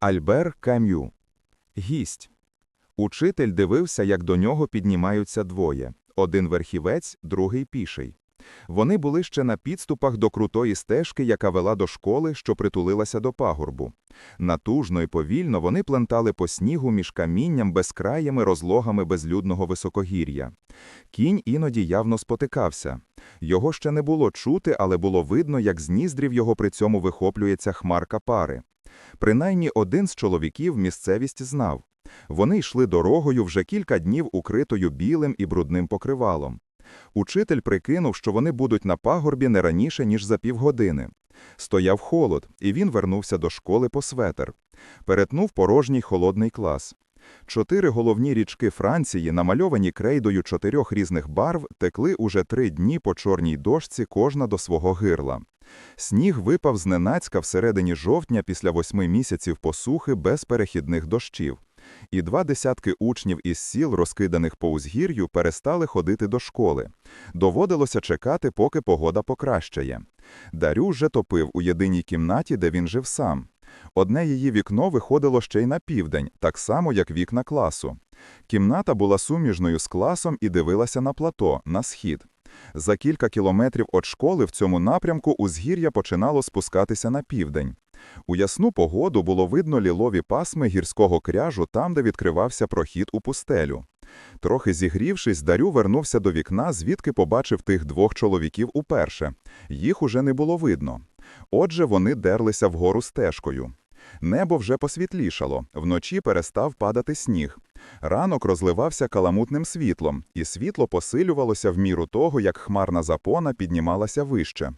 Альбер Кам'ю. Гість. Учитель дивився, як до нього піднімаються двоє. Один верхівець, другий піший. Вони були ще на підступах до крутої стежки, яка вела до школи, що притулилася до пагорбу. Натужно і повільно вони плентали по снігу між камінням безкраями розлогами безлюдного високогір'я. Кінь іноді явно спотикався. Його ще не було чути, але було видно, як з ніздрів його при цьому вихоплюється хмарка пари. Принаймні один з чоловіків місцевість знав. Вони йшли дорогою вже кілька днів укритою білим і брудним покривалом. Учитель прикинув, що вони будуть на пагорбі не раніше, ніж за півгодини. Стояв холод, і він вернувся до школи по светер. Перетнув порожній холодний клас. Чотири головні річки Франції, намальовані крейдою чотирьох різних барв, текли уже три дні по чорній дошці кожна до свого гирла. Сніг випав зненацька всередині жовтня після восьми місяців посухи без перехідних дощів. І два десятки учнів із сіл, розкиданих по узгір'ю, перестали ходити до школи. Доводилося чекати, поки погода покращає. Дарю вже топив у єдиній кімнаті, де він жив сам. Одне її вікно виходило ще й на південь, так само, як вікна класу. Кімната була суміжною з класом і дивилася на плато, на схід. За кілька кілометрів від школи в цьому напрямку узгір'я починало спускатися на південь. У ясну погоду було видно лілові пасми гірського кряжу там, де відкривався прохід у пустелю. Трохи зігрівшись, Дарю вернувся до вікна, звідки побачив тих двох чоловіків уперше. Їх уже не було видно. Отже, вони дерлися вгору стежкою. Небо вже посвітлішало, вночі перестав падати сніг. Ранок розливався каламутним світлом, і світло посилювалося в міру того, як хмарна запона піднімалася вище.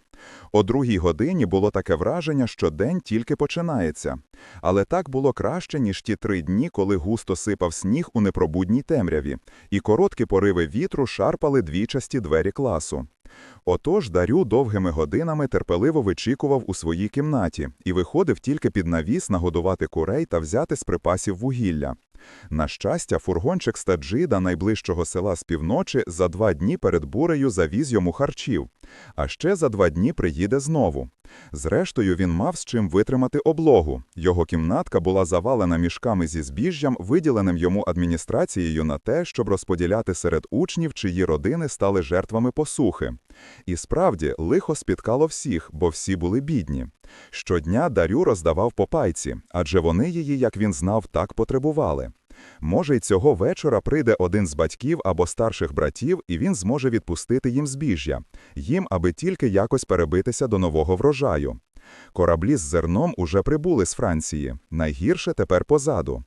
О другій годині було таке враження, що день тільки починається. Але так було краще, ніж ті три дні, коли густо сипав сніг у непробудній темряві, і короткі пориви вітру шарпали двічасті двері класу. Отож Дарю довгими годинами терпеливо вичікував у своїй кімнаті і виходив тільки під навіс нагодувати курей та взяти з припасів вугілля. На щастя, фургончик стаджида найближчого села з півночі за два дні перед бурею завіз йому харчів, а ще за два дні приїде знову. Зрештою, він мав з чим витримати облогу. Його кімнатка була завалена мішками зі збіжжям, виділеним йому адміністрацією на те, щоб розподіляти серед учнів, чиї родини стали жертвами посухи. І справді лихо спіткало всіх, бо всі були бідні. Щодня Дарю роздавав по пайці, адже вони її, як він знав, так потребували. Може, й цього вечора прийде один з батьків або старших братів, і він зможе відпустити їм збіжжя, їм, аби тільки якось перебитися до нового врожаю. Кораблі з зерном уже прибули з Франції, найгірше тепер позаду.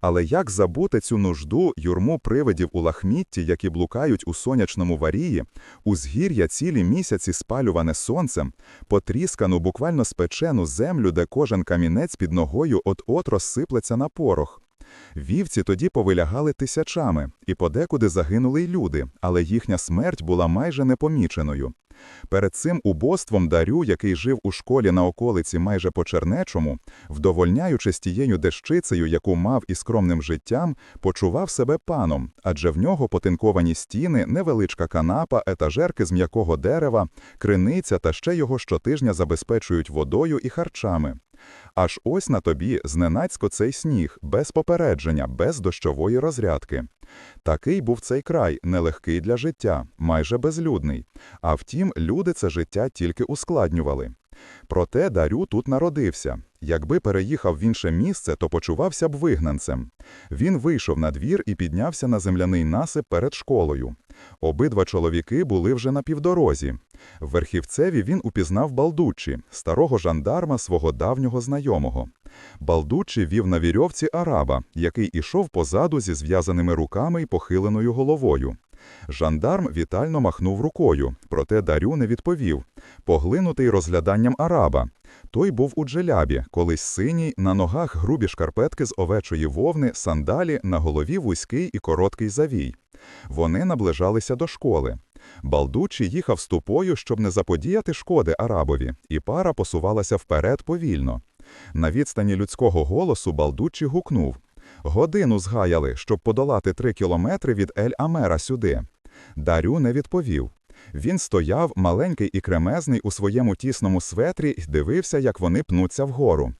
Але як забути цю нужду юрму привидів у лахмітті, які блукають у сонячному варії, узгір'я цілі місяці спалюване сонцем, потріскану, буквально спечену землю, де кожен камінець під ногою от-от розсиплеться на порох. Вівці тоді повилягали тисячами, і подекуди загинули й люди, але їхня смерть була майже непоміченою. Перед цим убоством Дарю, який жив у школі на околиці майже по Чернечому, вдовольняючись тією дещицею, яку мав і скромним життям, почував себе паном, адже в нього потинковані стіни, невеличка канапа, етажерки з м'якого дерева, криниця та ще його щотижня забезпечують водою і харчами. Аж ось на тобі зненацько цей сніг, без попередження, без дощової розрядки. Такий був цей край, нелегкий для життя, майже безлюдний. А втім, люди це життя тільки ускладнювали. Проте Дарю тут народився. Якби переїхав в інше місце, то почувався б вигнанцем. Він вийшов на двір і піднявся на земляний насип перед школою. Обидва чоловіки були вже на півдорозі. В верхівцеві він упізнав Балдуччі, старого жандарма свого давнього знайомого. Балдуччі вів на вірьовці араба, який ішов позаду зі зв'язаними руками й похиленою головою. Жандарм вітально махнув рукою, проте Дарю не відповів, поглинутий розгляданням араба. Той був у джелябі, колись синій, на ногах грубі шкарпетки з овечої вовни, сандалі, на голові вузький і короткий завій. Вони наближалися до школи. Балдучі їхав ступою, щоб не заподіяти шкоди арабові, і пара посувалася вперед повільно. На відстані людського голосу Балдучі гукнув Годину згаяли, щоб подолати три кілометри від Ель-Амера сюди. Дарю не відповів. Він стояв, маленький і кремезний, у своєму тісному светрі, і дивився, як вони пнуться вгору.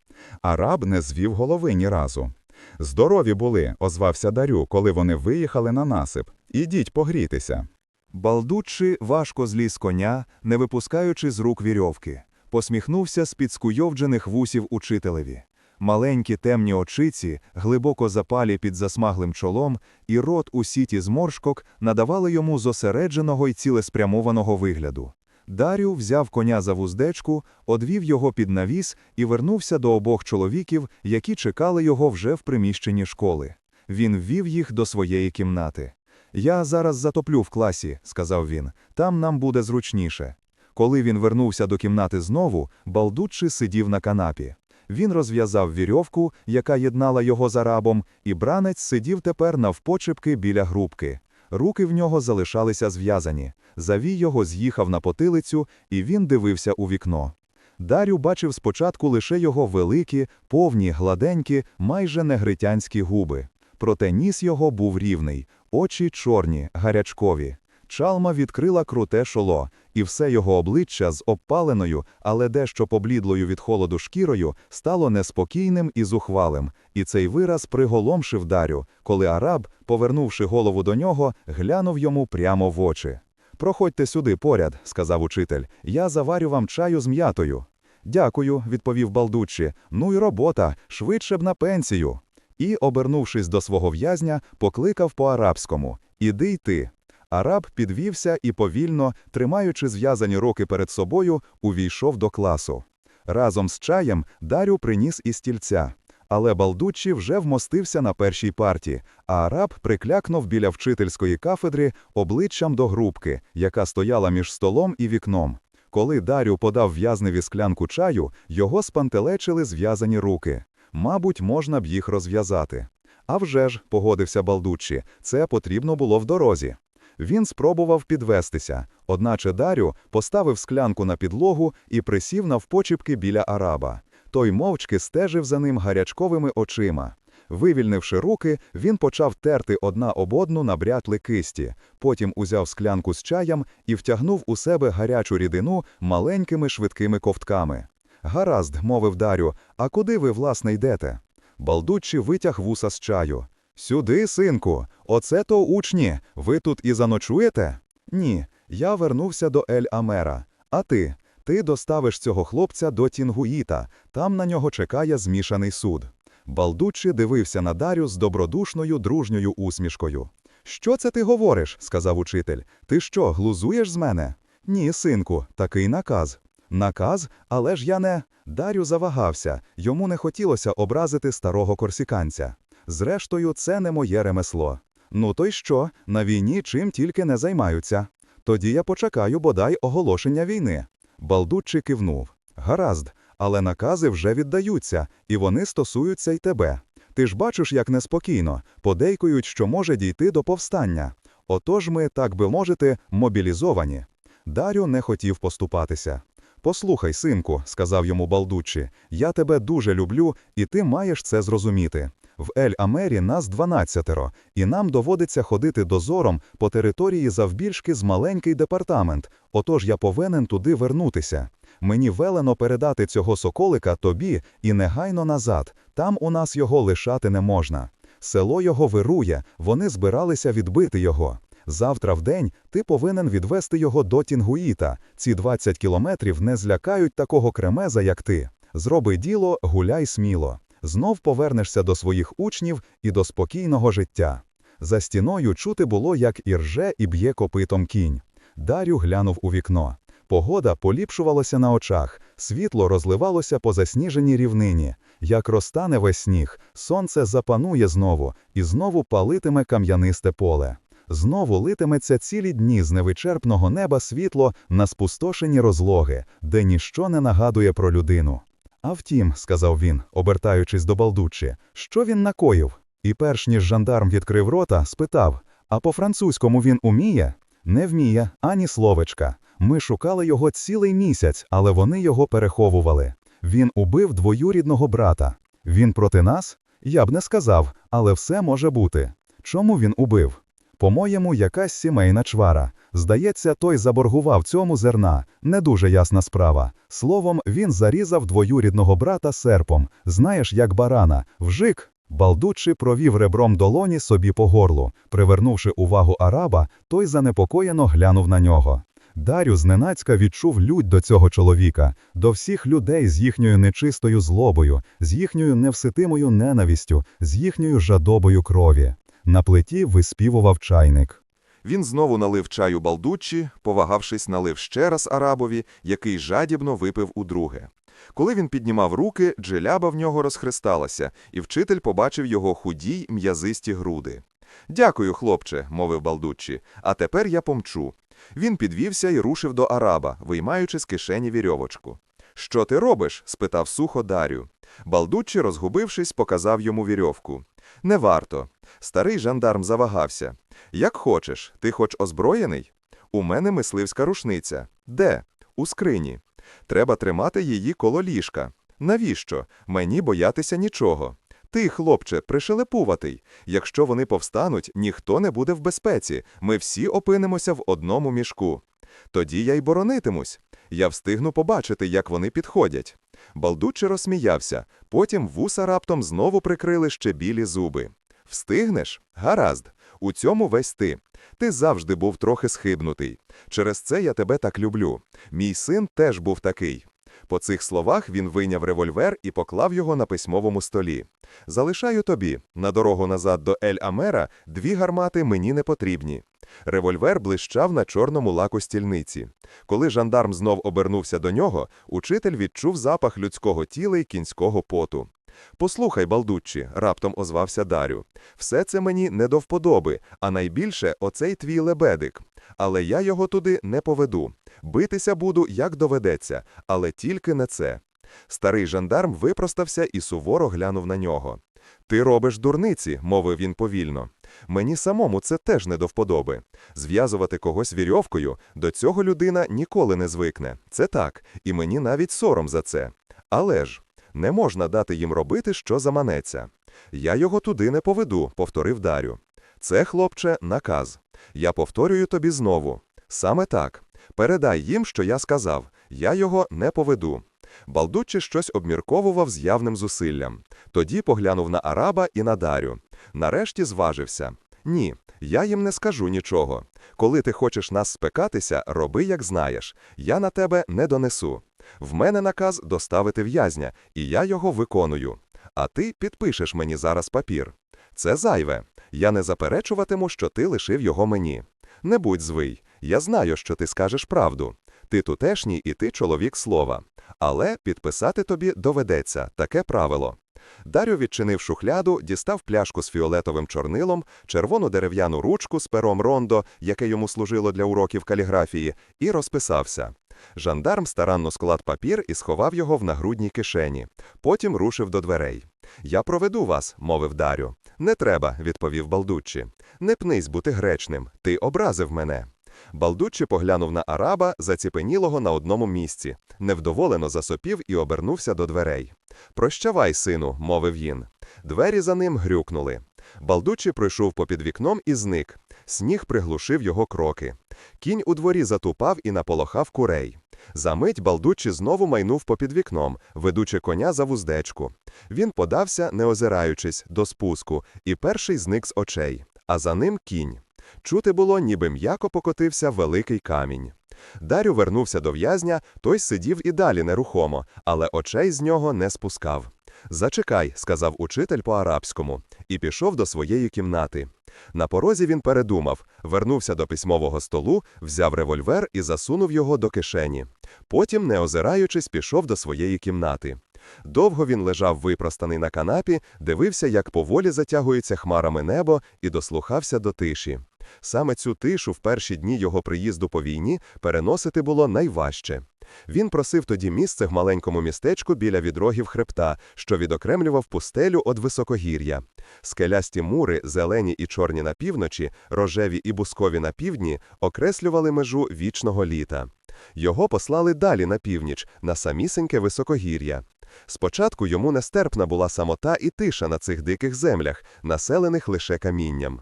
Араб не звів голови ні разу. Здорові були, озвався Дарю, коли вони виїхали на насип. Ідіть погрітися. Балдуччи важко зліз з коня, не випускаючи з рук вірьовки. Посміхнувся з-під скуйовджених вусів учителеві. Маленькі темні очиці, глибоко запалі під засмаглим чолом, і рот у сіті зморшкок надавали йому зосередженого й цілеспрямованого вигляду. Дарю взяв коня за вуздечку, одвів його під навіс і вернувся до обох чоловіків, які чекали його вже в приміщенні школи. Він ввів їх до своєї кімнати. Я зараз затоплю в класі, сказав він, там нам буде зручніше. Коли він вернувся до кімнати знову, Балдуччи сидів на канапі. Він розв'язав вірьовку, яка єднала його з арабом, і бранець сидів тепер навпочепки біля грубки. Руки в нього залишалися зв'язані. Завій його з'їхав на потилицю, і він дивився у вікно. Дарю бачив спочатку лише його великі, повні, гладенькі, майже негритянські губи. Проте ніс його був рівний, очі чорні, гарячкові. Чалма відкрила круте шоло, і все його обличчя з обпаленою, але дещо поблідлою від холоду шкірою стало неспокійним і зухвалим, і цей вираз приголомшив Дарю, коли араб, повернувши голову до нього, глянув йому прямо в очі. Проходьте сюди поряд, сказав учитель. Я заварю вам чаю з м'ятою. Дякую, відповів Балдуччі. Ну й робота, швидше б на пенсію. І, обернувшись до свого в'язня, покликав по-арабському Іди й ти. Араб підвівся і повільно, тримаючи зв'язані руки перед собою, увійшов до класу. Разом з чаєм Дарю приніс і стільця. Але Балдуччі вже вмостився на першій парті, а араб приклякнув біля вчительської кафедри обличчям до грубки, яка стояла між столом і вікном. Коли Дарю подав в'язневі склянку чаю, його спантелечили зв'язані руки. Мабуть, можна б їх розв'язати. А вже ж, погодився Балдуччі, це потрібно було в дорозі. Він спробував підвестися, одначе Дарю поставив склянку на підлогу і присів навпочіпки біля араба. Той мовчки стежив за ним гарячковими очима. Вивільнивши руки, він почав терти одна об одну набрятли кисті, потім узяв склянку з чаєм і втягнув у себе гарячу рідину маленькими швидкими ковтками. Гаразд, мовив Дарю, а куди ви, власне, йдете? Балдуччі витяг вуса з чаю. Сюди, синку, оце то учні. Ви тут і заночуєте? Ні, я вернувся до Ель-Амера. А ти? Ти доставиш цього хлопця до Тінгуїта, там на нього чекає змішаний суд. Балдуччі дивився на Дарю з добродушною дружньою усмішкою. Що це ти говориш? сказав учитель. Ти що, глузуєш з мене? Ні, синку, такий наказ. Наказ, але ж я не. Дарю завагався, йому не хотілося образити старого корсіканця. Зрештою, це не моє ремесло. Ну то й що, на війні чим тільки не займаються. Тоді я почекаю бодай оголошення війни. Балдуччі кивнув. Гаразд, але накази вже віддаються, і вони стосуються й тебе. Ти ж бачиш, як неспокійно, подейкують, що може дійти до повстання. Отож ми, так би мовити, мобілізовані. Дарю не хотів поступатися. Послухай, синку, сказав йому Балдуччі, я тебе дуже люблю, і ти маєш це зрозуміти. В Ель-Амері нас дванадцятеро, і нам доводиться ходити дозором по території завбільшки з маленький департамент, отож я повинен туди вернутися. Мені велено передати цього соколика тобі і негайно назад, там у нас його лишати не можна. Село його вирує, вони збиралися відбити його. Завтра в день ти повинен відвести його до Тінгуїта. Ці 20 кілометрів не злякають такого кремеза, як ти. Зроби діло, гуляй сміло. Знов повернешся до своїх учнів і до спокійного життя. За стіною чути було, як і рже і б'є копитом кінь. Дарю глянув у вікно. Погода поліпшувалася на очах, світло розливалося по засніженій рівнині. Як розтане весь сніг, сонце запанує знову і знову палитиме кам'янисте поле. Знову литиметься цілі дні з невичерпного неба світло на спустошені розлоги, де ніщо не нагадує про людину. А втім, сказав він, обертаючись до Балдуччі, що він накоїв? І перш ніж жандарм відкрив рота, спитав: А по-французькому він уміє? Не вміє, ані словечка. Ми шукали його цілий місяць, але вони його переховували. Він убив двоюрідного брата. Він проти нас? Я б не сказав, але все може бути. Чому він убив? По-моєму, якась сімейна чвара. Здається, той заборгував цьому зерна. Не дуже ясна справа. Словом, він зарізав двоюрідного брата серпом. Знаєш, як барана. Вжик. Балдучи провів ребром долоні собі по горлу. Привернувши увагу араба, той занепокоєно глянув на нього. Дарю зненацька відчув лють до цього чоловіка, до всіх людей з їхньою нечистою злобою, з їхньою невситимою ненавістю, з їхньою жадобою крові. На плиті виспівував чайник. Він знову налив чаю балдуччі, повагавшись, налив ще раз арабові, який жадібно випив удруге. Коли він піднімав руки, джеляба в нього розхристалася, і вчитель побачив його худі й м'язисті груди. «Дякую, хлопче», – мовив балдуччі, – «а тепер я помчу». Він підвівся і рушив до араба, виймаючи з кишені вірьовочку. «Що ти робиш?» – спитав сухо Дарю. Балдуччі, розгубившись, показав йому вірьовку. «Не варто». Старий жандарм завагався. «Як хочеш, ти хоч озброєний?» «У мене мисливська рушниця». «Де?» «У скрині». «Треба тримати її коло ліжка». «Навіщо? Мені боятися нічого». «Ти, хлопче, пришелепуватий. Якщо вони повстануть, ніхто не буде в безпеці. Ми всі опинимося в одному мішку». «Тоді я й боронитимусь. Я встигну побачити, як вони підходять». Балдуче розсміявся, потім вуса раптом знову прикрили ще білі зуби. Встигнеш? Гаразд. У цьому весь ти. Ти завжди був трохи схибнутий. Через це я тебе так люблю. Мій син теж був такий. По цих словах він вийняв револьвер і поклав його на письмовому столі. Залишаю тобі. На дорогу назад до Ель-Амера дві гармати мені не потрібні. Револьвер блищав на чорному лаку стільниці. Коли жандарм знов обернувся до нього, учитель відчув запах людського тіла й кінського поту. Послухай, балдуччі, раптом озвався Дарю. Все це мені не до вподоби, а найбільше оцей твій лебедик. Але я його туди не поведу. Битися буду, як доведеться, але тільки не це. Старий жандарм випростався і суворо глянув на нього. Ти робиш дурниці, мовив він повільно. Мені самому це теж не до вподоби. Зв'язувати когось вірьовкою до цього людина ніколи не звикне. Це так, і мені навіть сором за це. Але ж не можна дати їм робити, що заманеться. Я його туди не поведу, повторив Дарю. Це, хлопче, наказ. Я повторюю тобі знову. Саме так. Передай їм, що я сказав. Я його не поведу. Балдуччі щось обмірковував з явним зусиллям. Тоді поглянув на араба і на Дарю. Нарешті зважився. Ні, я їм не скажу нічого. Коли ти хочеш нас спекатися, роби, як знаєш. Я на тебе не донесу. В мене наказ доставити в'язня, і я його виконую. А ти підпишеш мені зараз папір. Це зайве. Я не заперечуватиму, що ти лишив його мені. Не будь звий. Я знаю, що ти скажеш правду. Ти тутешній і ти чоловік слова. Але підписати тобі доведеться таке правило. Дарю відчинив шухляду, дістав пляшку з фіолетовим чорнилом, червону дерев'яну ручку з пером рондо, яке йому служило для уроків каліграфії, і розписався. Жандарм старанно склад папір і сховав його в нагрудній кишені. Потім рушив до дверей. Я проведу вас, мовив Дарю. Не треба, відповів Балдуччі. Не пнись бути гречним. Ти образив мене. Балдуччі поглянув на араба, заціпенілого на одному місці, невдоволено засопів і обернувся до дверей. Прощавай, сину, мовив він. Двері за ним грюкнули. Балдуччі пройшов попід вікном і зник. Сніг приглушив його кроки. Кінь у дворі затупав і наполохав курей. Замить Балдуччі знову майнув попід вікном, ведучи коня за вуздечку. Він подався, не озираючись, до спуску, і перший зник з очей, а за ним кінь. Чути було, ніби м'яко покотився великий камінь. Дарю вернувся до в'язня, той сидів і далі нерухомо, але очей з нього не спускав. Зачекай, сказав учитель по-арабському, і пішов до своєї кімнати. На порозі він передумав, вернувся до письмового столу, взяв револьвер і засунув його до кишені. Потім, не озираючись, пішов до своєї кімнати. Довго він лежав випростаний на канапі, дивився, як поволі затягується хмарами небо, і дослухався до тиші. Саме цю тишу в перші дні його приїзду по війні переносити було найважче. Він просив тоді місце в маленькому містечку біля відрогів хребта, що відокремлював пустелю від високогір'я. Скелясті мури, зелені і чорні на півночі, рожеві і бускові на півдні, окреслювали межу вічного літа. Його послали далі на північ, на самісеньке високогір'я. Спочатку йому нестерпна була самота і тиша на цих диких землях, населених лише камінням.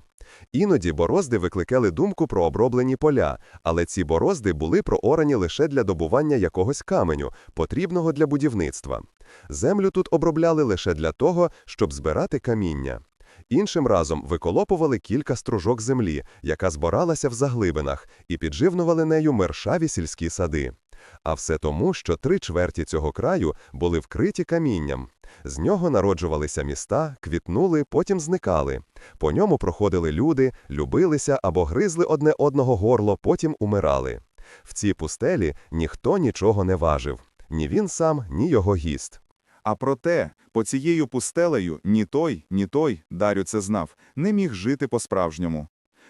Іноді борозди викликали думку про оброблені поля, але ці борозди були проорані лише для добування якогось каменю, потрібного для будівництва. Землю тут обробляли лише для того, щоб збирати каміння. Іншим разом виколопували кілька стружок землі, яка збиралася в заглибинах, і підживнували нею мершаві сільські сади. А все тому, що три чверті цього краю були вкриті камінням. З нього народжувалися міста, квітнули, потім зникали. По ньому проходили люди, любилися або гризли одне одного горло, потім умирали. В цій пустелі ніхто нічого не важив. Ні він сам, ні його гість. А проте, по цією пустелею ні той, ні той, Дарю це знав, не міг жити по-справжньому.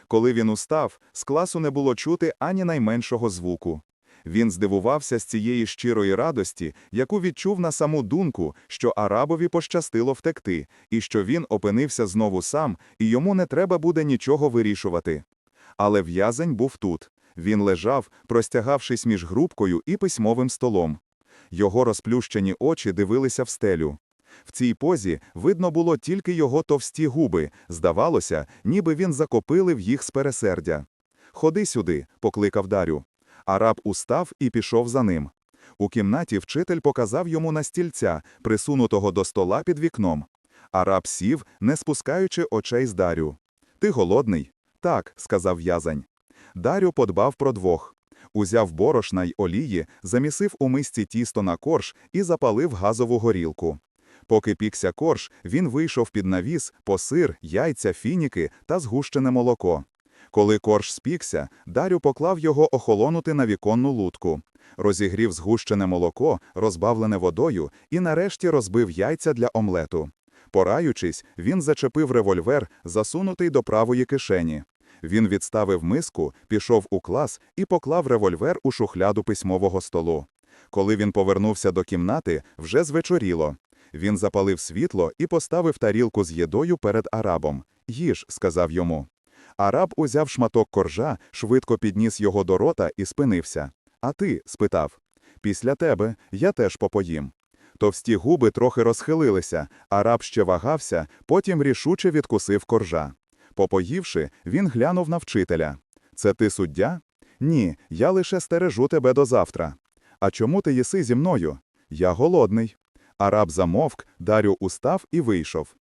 Коли він устав, з класу не було чути ані найменшого звуку. Він здивувався з цієї щирої радості, яку відчув на саму думку, що арабові пощастило втекти, і що він опинився знову сам, і йому не треба буде нічого вирішувати. Але в'язень був тут. Він лежав, простягавшись між грубкою і письмовим столом. Його розплющені очі дивилися в стелю. В цій позі видно було тільки його товсті губи, здавалося, ніби він закопилив їх з пересердя. «Ходи сюди», – покликав Дарю. Араб устав і пішов за ним. У кімнаті вчитель показав йому на стільця, присунутого до стола під вікном. Араб сів, не спускаючи очей з Дарю. «Ти голодний?» «Так», – сказав в'язань. Дарю подбав про двох. Узяв борошна й олії, замісив у мисці тісто на корж і запалив газову горілку. Поки пікся корж, він вийшов під навіс по сир, яйця, фініки та згущене молоко. Коли корж спікся, Дарю поклав його охолонути на віконну лутку. Розігрів згущене молоко, розбавлене водою, і нарешті розбив яйця для омлету. Пораючись, він зачепив револьвер, засунутий до правої кишені. Він відставив миску, пішов у клас і поклав револьвер у шухляду письмового столу. Коли він повернувся до кімнати, вже звечоріло. Він запалив світло і поставив тарілку з їдою перед арабом. «Їж», – сказав йому. Араб узяв шматок коржа, швидко підніс його до рота і спинився. «А ти?» – спитав. «Після тебе я теж попоїм». Товсті губи трохи розхилилися, араб ще вагався, потім рішуче відкусив коржа. Попоївши, він глянув на вчителя. «Це ти суддя?» «Ні, я лише стережу тебе до завтра». «А чому ти їси зі мною?» «Я голодний». Араб замовк, Дарю устав і вийшов.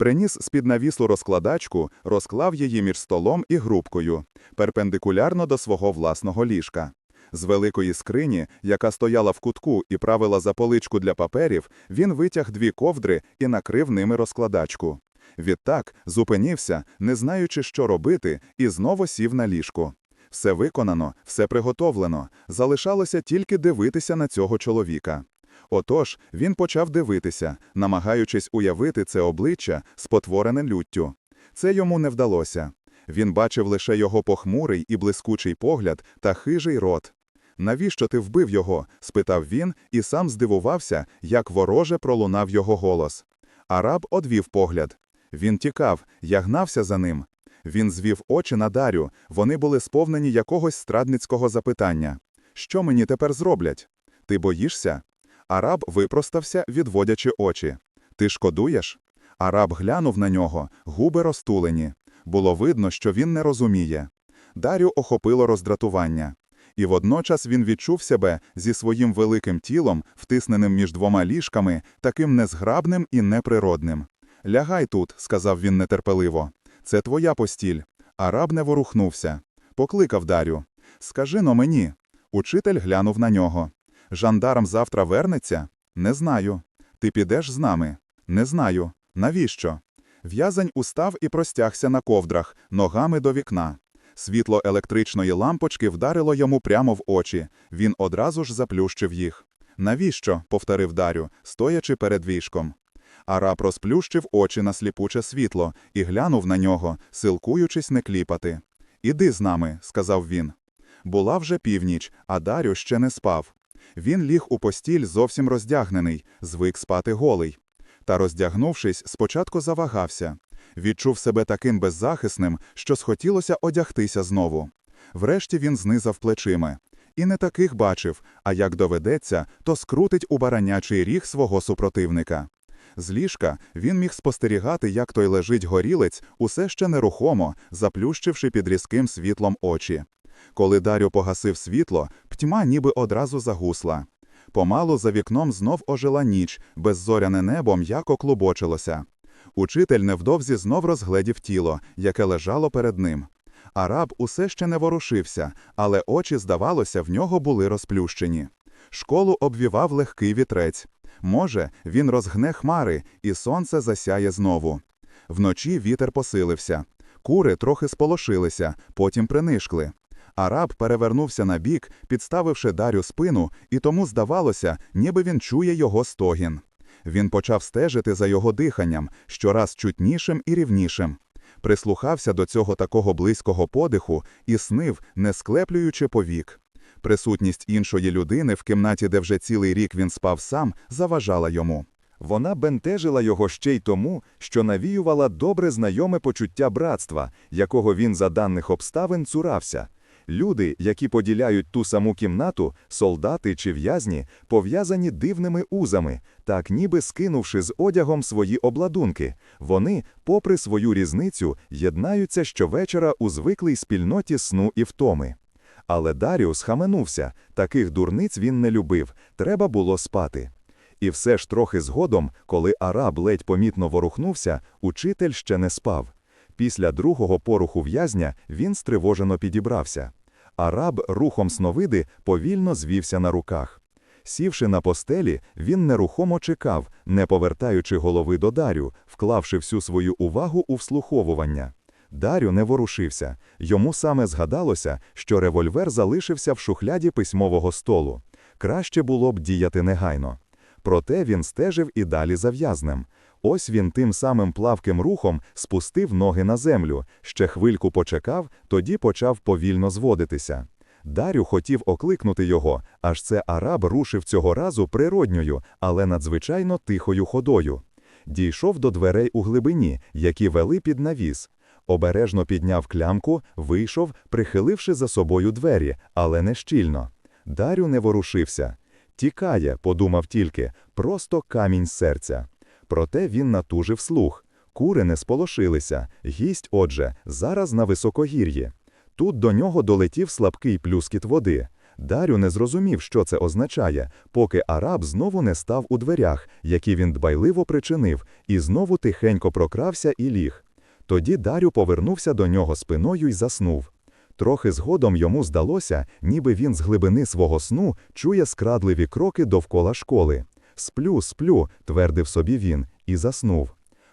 Приніс з-під навісу розкладачку, розклав її між столом і грубкою, перпендикулярно до свого власного ліжка. З великої скрині, яка стояла в кутку і правила за поличку для паперів, він витяг дві ковдри і накрив ними розкладачку. Відтак зупинився, не знаючи, що робити, і знову сів на ліжко. Все виконано, все приготовлено, залишалося тільки дивитися на цього чоловіка. Отож, він почав дивитися, намагаючись уявити це обличчя, спотворене люттю. Це йому не вдалося. Він бачив лише його похмурий і блискучий погляд та хижий рот. «Навіщо ти вбив його?» – спитав він і сам здивувався, як вороже пролунав його голос. Араб одвів погляд. Він тікав, я гнався за ним. Він звів очі на Дарю, вони були сповнені якогось страдницького запитання. «Що мені тепер зроблять? Ти боїшся?» Араб випростався, відводячи очі. «Ти шкодуєш?» Араб глянув на нього, губи розтулені. Було видно, що він не розуміє. Дарю охопило роздратування. І водночас він відчув себе зі своїм великим тілом, втисненим між двома ліжками, таким незграбним і неприродним. «Лягай тут», – сказав він нетерпеливо. «Це твоя постіль». Араб не ворухнувся. Покликав Дарю. «Скажи но мені». Учитель глянув на нього. «Жандарм завтра вернеться?» «Не знаю». «Ти підеш з нами?» «Не знаю». «Навіщо?» В'язень устав і простягся на ковдрах, ногами до вікна. Світло електричної лампочки вдарило йому прямо в очі. Він одразу ж заплющив їх. «Навіщо?» – повторив Дарю, стоячи перед вішком. Араб розплющив очі на сліпуче світло і глянув на нього, силкуючись не кліпати. «Іди з нами», – сказав він. Була вже північ, а Дарю ще не спав. Він ліг у постіль зовсім роздягнений, звик спати голий. Та, роздягнувшись, спочатку завагався. Відчув себе таким беззахисним, що схотілося одягтися знову. Врешті він знизав плечима. І не таких бачив, а як доведеться, то скрутить у баранячий ріг свого супротивника. З ліжка він міг спостерігати, як той лежить горілець, усе ще нерухомо, заплющивши під різким світлом очі. Коли Дарю погасив світло, птьма ніби одразу загусла. Помалу за вікном знов ожила ніч, беззоряне небо м'яко клубочилося. Учитель невдовзі знов розгледів тіло, яке лежало перед ним. Араб усе ще не ворушився, але очі, здавалося, в нього були розплющені. Школу обвівав легкий вітрець. Може, він розгне хмари, і сонце засяє знову. Вночі вітер посилився. Кури трохи сполошилися, потім принишкли. Араб перевернувся на бік, підставивши Дарю спину, і тому здавалося, ніби він чує його стогін. Він почав стежити за його диханням, щораз чутнішим і рівнішим. Прислухався до цього такого близького подиху і снив, не склеплюючи повік. Присутність іншої людини в кімнаті, де вже цілий рік він спав сам, заважала йому. Вона бентежила його ще й тому, що навіювала добре знайоме почуття братства, якого він за даних обставин цурався. Люди, які поділяють ту саму кімнату, солдати чи в'язні, пов'язані дивними узами, так ніби скинувши з одягом свої обладунки, вони, попри свою різницю, єднаються щовечора у звиклій спільноті сну і втоми. Але Даріус хаменувся, таких дурниць він не любив, треба було спати. І все ж трохи згодом, коли араб ледь помітно ворухнувся, учитель ще не спав. Після другого поруху в'язня він стривожено підібрався. Араб рухом сновиди повільно звівся на руках. Сівши на постелі, він нерухомо чекав, не повертаючи голови до Дарю, вклавши всю свою увагу у вслуховування. Дарю не ворушився. Йому саме згадалося, що револьвер залишився в шухляді письмового столу. Краще було б діяти негайно. Проте він стежив і далі за в'язнем. Ось він тим самим плавким рухом спустив ноги на землю, ще хвильку почекав, тоді почав повільно зводитися. Дарю хотів окликнути його, аж це араб рушив цього разу природньою, але надзвичайно тихою ходою. Дійшов до дверей у глибині, які вели під навіс. Обережно підняв клямку, вийшов, прихиливши за собою двері, але не щільно. Дарю не ворушився. Тікає, подумав тільки, просто камінь серця. Проте він натужив слух. Кури не сполошилися. Гість, отже, зараз на високогір'ї. Тут до нього долетів слабкий плюскіт води. Дарю не зрозумів, що це означає, поки араб знову не став у дверях, які він дбайливо причинив, і знову тихенько прокрався і ліг. Тоді Дарю повернувся до нього спиною і заснув. Трохи згодом йому здалося, ніби він з глибини свого сну чує скрадливі кроки довкола школи. Сплю, сплю, твердив собі він, і заснув.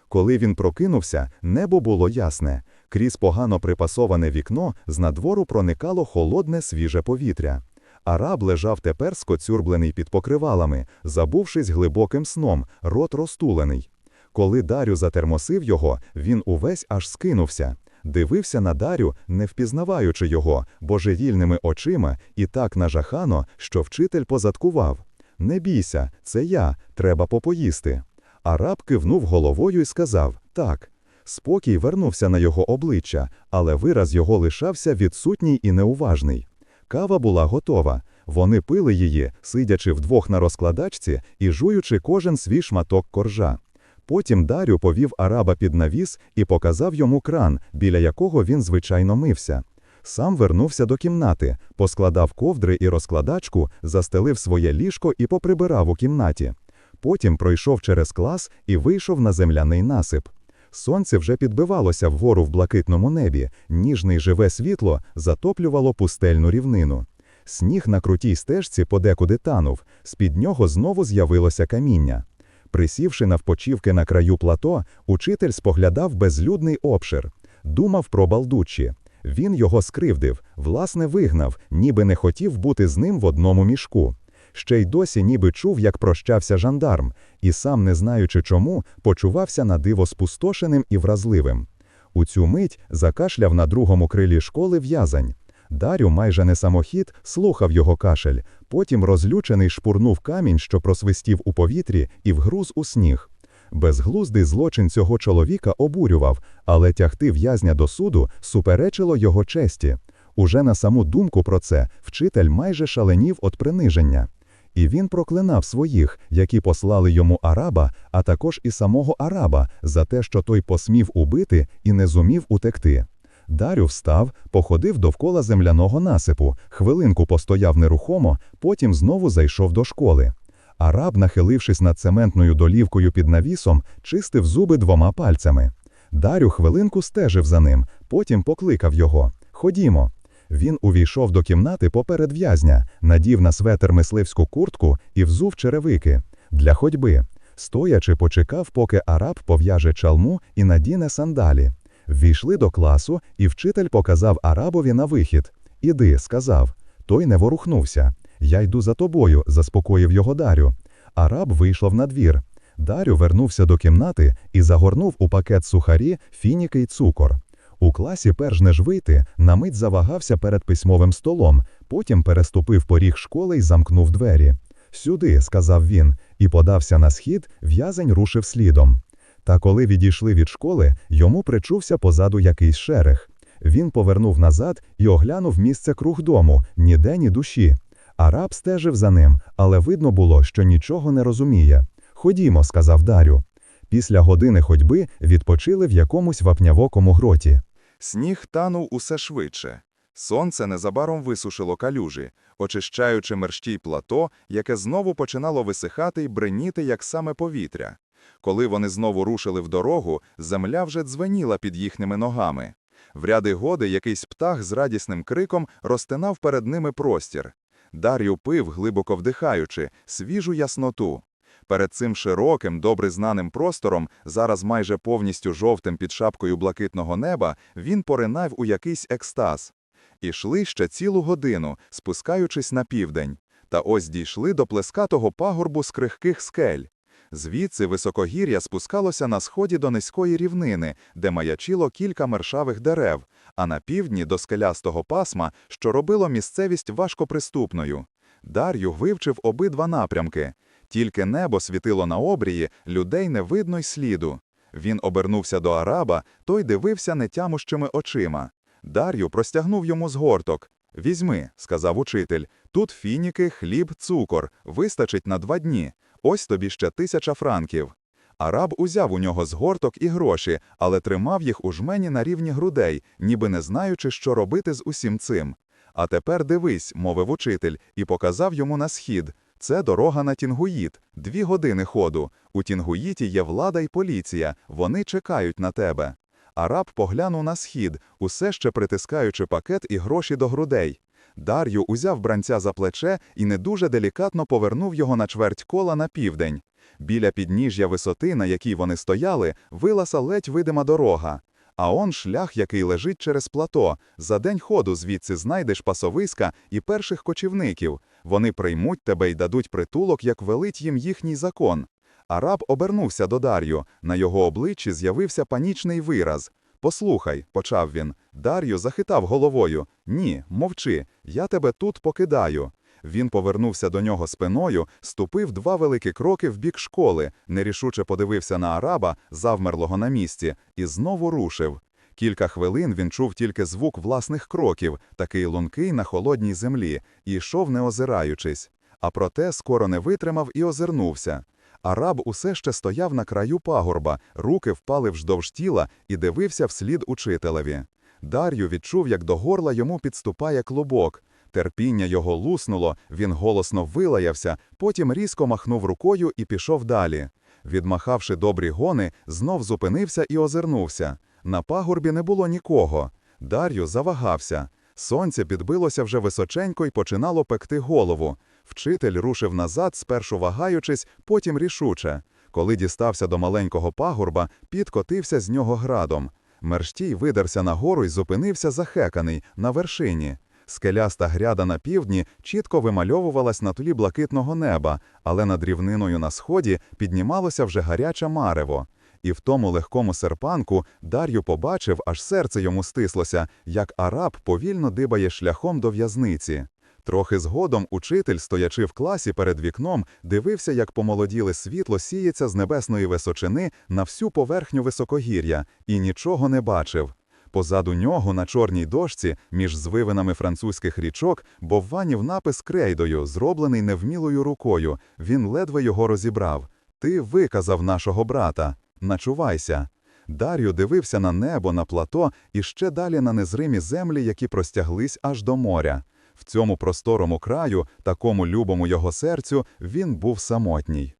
Коли він прокинувся, небо було ясне. Крізь погано припасоване вікно з надвору проникало холодне свіже повітря. Араб лежав тепер скоцюрблений під покривалами, забувшись глибоким сном, рот розтулений. Коли Дарю затермосив його, він увесь аж скинувся. Дивився на Дарю, не впізнаваючи його, божевільними очима, і так нажахано, що вчитель позадкував. Не бійся, це я, треба попоїсти. Араб кивнув головою і сказав так. Спокій вернувся на його обличчя, але вираз його лишався відсутній і неуважний. Кава була готова. Вони пили її, сидячи вдвох на розкладачці і жуючи кожен свій шматок коржа. Потім Дарю повів араба під навіс і показав йому кран, біля якого він звичайно мився. Сам вернувся до кімнати, поскладав ковдри і розкладачку, застелив своє ліжко і поприбирав у кімнаті. Потім пройшов через клас і вийшов на земляний насип. Сонце вже підбивалося вгору в блакитному небі, ніжне живе світло затоплювало пустельну рівнину. Сніг на крутій стежці подекуди танув, з-під нього знову з'явилося каміння. Присівши навпочівки на краю плато, учитель споглядав безлюдний обшир. Думав про балдучі. Він його скривдив, власне, вигнав, ніби не хотів бути з ним в одному мішку. Ще й досі ніби чув, як прощався жандарм, і сам, не знаючи чому, почувався на диво спустошеним і вразливим. У цю мить закашляв на другому крилі школи в'язань. Дарю, майже не самохід, слухав його кашель, потім розлючений шпурнув камінь, що просвистів у повітрі, і вгруз у сніг. Безглуздий злочин цього чоловіка обурював, але тягти в'язня до суду суперечило його честі. Уже на саму думку про це вчитель майже шаленів від приниження. І він проклинав своїх, які послали йому араба, а також і самого араба, за те, що той посмів убити і не зумів утекти. Дарю встав, походив довкола земляного насипу, хвилинку постояв нерухомо, потім знову зайшов до школи. Араб, нахилившись над цементною долівкою під навісом, чистив зуби двома пальцями. Дарю хвилинку стежив за ним, потім покликав його Ходімо. Він увійшов до кімнати поперед в'язня, надів на светер мисливську куртку і взув черевики для ходьби. Стоячи, почекав, поки араб пов'яже чалму і надіне сандалі. Ввійшли до класу, і вчитель показав арабові на вихід. Іди, сказав. Той не ворухнувся. Я йду за тобою, заспокоїв його Дарю. Араб вийшов на двір. Дарю вернувся до кімнати і загорнув у пакет сухарі, фініки й цукор. У класі, перш ніж вийти, на мить завагався перед письмовим столом, потім переступив поріг школи й замкнув двері. Сюди, сказав він, і подався на схід, в'язень рушив слідом. Та коли відійшли від школи, йому причувся позаду якийсь шерех. Він повернув назад і оглянув місце круг дому, ніде ні душі. Араб стежив за ним, але видно було, що нічого не розуміє. Ходімо, сказав Дарю. Після години ходьби відпочили в якомусь вапнявокому гроті. Сніг танув усе швидше. Сонце незабаром висушило калюжі, очищаючи мерщій плато, яке знову починало висихати й бреніти, як саме повітря. Коли вони знову рушили в дорогу, земля вже дзвеніла під їхніми ногами. В ряди годи якийсь птах з радісним криком розтинав перед ними простір. Дар'ю пив, глибоко вдихаючи, свіжу ясноту. Перед цим широким, добре знаним простором, зараз майже повністю жовтим під шапкою блакитного неба, він поринав у якийсь екстаз. Ішли ще цілу годину, спускаючись на південь. Та ось дійшли до плескатого пагорбу з крихких скель. Звідси високогір'я спускалося на сході до низької рівнини, де маячило кілька мершавих дерев, а на півдні до скелястого пасма, що робило місцевість важкоприступною. Дар'ю вивчив обидва напрямки. Тільки небо світило на обрії, людей не видно й сліду. Він обернувся до араба, той дивився нетямущими очима. Дар'ю простягнув йому згорток. «Візьми», – сказав учитель, – «тут фініки, хліб, цукор, вистачить на два дні. Ось тобі ще тисяча франків». Араб узяв у нього згорток і гроші, але тримав їх у жмені на рівні грудей, ніби не знаючи, що робити з усім цим. «А тепер дивись», – мовив учитель, і показав йому на схід. Це дорога на Тінгуїт, дві години ходу. У Тінгуїті є влада й поліція, вони чекають на тебе. Араб поглянув на схід, усе ще притискаючи пакет і гроші до грудей. Дар'ю узяв бранця за плече і не дуже делікатно повернув його на чверть кола на південь. Біля підніжжя висоти, на якій вони стояли, виласа ледь видима дорога. А он шлях, який лежить через плато. За день ходу звідси знайдеш пасовиська і перших кочівників. Вони приймуть тебе й дадуть притулок, як велить їм їхній закон. Араб обернувся до Дар'ю. На його обличчі з'явився панічний вираз. Послухай, почав він. Дар'ю захитав головою. Ні, мовчи, я тебе тут покидаю. Він повернувся до нього спиною, ступив два великі кроки в бік школи, нерішуче подивився на араба, завмерлого на місці, і знову рушив. Кілька хвилин він чув тільки звук власних кроків, такий лункий на холодній землі, і йшов не озираючись. А проте скоро не витримав і озирнувся. Араб усе ще стояв на краю пагорба, руки впали вздовж тіла і дивився вслід учителеві. Дар'ю відчув, як до горла йому підступає клубок. Терпіння його луснуло, він голосно вилаявся, потім різко махнув рукою і пішов далі. Відмахавши добрі гони, знов зупинився і озирнувся. На пагорбі не було нікого. Дар'ю завагався. Сонце підбилося вже височенько і починало пекти голову. Вчитель рушив назад, спершу вагаючись, потім рішуче. Коли дістався до маленького пагорба, підкотився з нього градом. Мерштій видерся нагору і зупинився захеканий, на вершині. Скеляста гряда на півдні чітко вимальовувалась на тлі блакитного неба, але над рівниною на сході піднімалося вже гаряче марево. І в тому легкому серпанку Дар'ю побачив, аж серце йому стислося, як араб повільно дибає шляхом до в'язниці. Трохи згодом учитель, стоячи в класі перед вікном, дивився, як помолоділе світло сіється з небесної височини на всю поверхню високогір'я, і нічого не бачив. позаду нього на чорній дошці, між звивинами французьких річок, бовванів напис крейдою, зроблений невмілою рукою. Він ледве його розібрав. Ти виказав нашого брата. Начувайся. Дар'ю дивився на небо, на плато і ще далі на незримі землі, які простяглись аж до моря. В цьому просторому краю, такому любому його серцю, він був самотній.